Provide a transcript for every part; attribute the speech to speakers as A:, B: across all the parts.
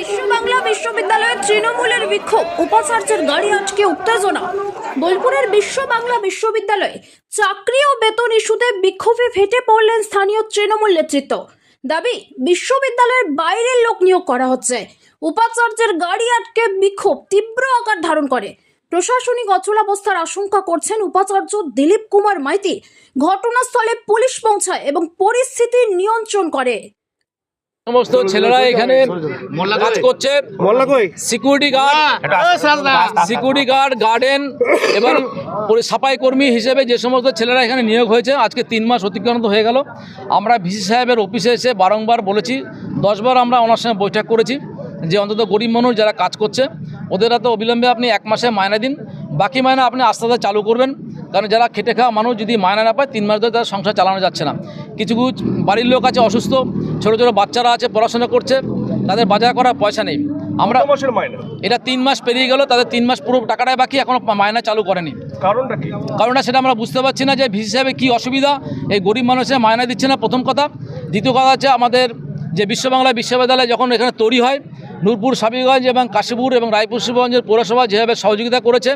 A: বিশ্ব বাংলা বিশ্ববিদ্যালয়ের তৃণমূলের বিক্ষোভ। উপাচার্যের গাড়ি আটকে উত্তেজনা। বোলপুরের বিশ্ব বাংলা বিশ্ববিদ্যালয়ে চাকরি ও বেতন ইস্যুতে বিক্ষোভে ফেটে পড়লেন স্থানীয় তৃণমূল নেতৃত্ব। দাবি, বিশ্ববিদ্যালয়ের বাইরের লোক নিয়োগ করা হচ্ছে। উপাচার্যের গাড়ি আটকে বিক্ষোভ তীব্র আকার ধারণ করে। প্রশাসনিক অচলাবস্থার আশঙ্কা করছেন উপাচার্য দিলীপ কুমার মাইতি। ঘটনাস্থলে পুলিশ পৌঁছায় এবং পরিস্থিতি নিয়ন্ত্রণ করে।
B: সমস্ত ছেলেরা এখানে কাজ করছে। Security guard security guard garden এবং সাফাই কর্মী হিসেবে যে সমস্ত ছেলেরা এখানে নিয়োগ হয়েছে আজকে তিন মাস অতিক্রান্ত হয়ে গেল। আমরা ভিসি সাহেবের অফিসে এসে বারংবার বলেছি দশবার আমরা ওনার সঙ্গে বৈঠক করেছি যে অন্তত গরিব মানুষ যারা কাজ করছে ওদের হাতে অবিলম্বে আপনি এক মাসে মায়না দিন বাকি মায়না আপনি আস্তে আস্তে চালু করবেন। কারণ যারা খেটে খাওয়া মানুষ যদি মায়না না পায় তিন মাস ধরে তারা সংসার চালানো যাচ্ছে না। কিছু কিছু বাড়ির লোক আছে অসুস্থ ছোটো ছোটো বাচ্চারা আছে পড়াশোনা করছে তাদের বাজার করার পয়সা নেই। আমরা
C: মাসের
B: এটা তিন মাস পেরিয়ে গেল তাদের তিন মাস পুরো টাকাটাই বাকি এখনও মায়না চালু করেনি।
C: কারণটা কি?
B: কারণটা সেটা আমরা বুঝতে পারছি না যে ভিসি সাহেবের কী অসুবিধা এই গরিব মানুষের মায়না দিচ্ছে না প্রথম কথা। দ্বিতীয় কথা হচ্ছে আমাদের যে বিশ্ব বাংলা বিশ্ববিদ্যালয় যখন এখানে তৈরি হয় নূরপুর সাবিগঞ্জ এবং কাশীপুর এবং রায়পুর শিবগঞ্জের পৌরসভা যেভাবে সহযোগিতা করেছে,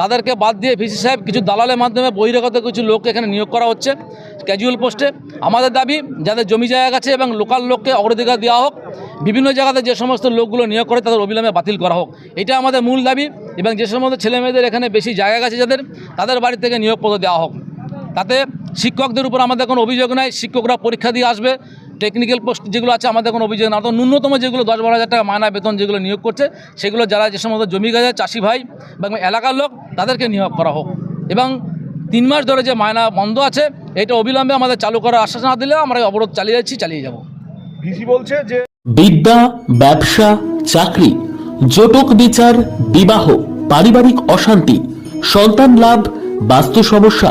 B: তাদেরকে বাদ দিয়ে ভিসি সাহেব কিছু দালালের মাধ্যমে বহিরাগত কিছু লোক এখানে নিয়োগ করা হচ্ছে ক্যাজুয়াল পোস্টে আমাদের দাবি, যাদের জমি জায়গা আছে এবং লোকাল লোককে অগ্রাধিকার দেওয়া হোক, বিভিন্ন জায়গাতে যে সমস্ত লোকগুলো নিয়োগ করে তাদের অবিলম্বে বাতিল করা হোক। এটা আমাদের মূল দাবি এবং যে সমস্ত ছেলেমেয়েদের এখানে বেশি জায়গা আছে যাদের, তাদের বাড়ি থেকে নিয়োগপত্র দেওয়া হোক। তাতে শিক্ষকদের উপর আমাদের কোনো অভিযোগ নাই, শিক্ষকরা পরীক্ষা দিয়ে আসবে টেকনিক্যাল পোস্ট যেগুলো আছে আমাদের কোনো অভিযোগ না তো ন্যূনতম যেগুলো দশ বারো হাজার টাকা মায়না বেতন যেগুলো নিয়োগ করছে সেগুলো যারা যে সমস্ত জমি গাছে চাষি ভাই বা এলাকার লোক তাদেরকে নিয়োগ করা হোক। এবং তিন মাস ধরে যে মায়না বন্ধ আছে এটা অবিলম্বে আমাদের চালু করার আশ্বাস না দিলে আমরা অবরোধ চালিয়ে যাচ্ছি চালিয়ে যাব।
C: ভিসি বলছে যে
D: বিদ্যা ব্যবসা চাকরি জটক বিচার বিবাহ পারিবারিক অশান্তি সন্তান লাভ বাস্তু সমস্যা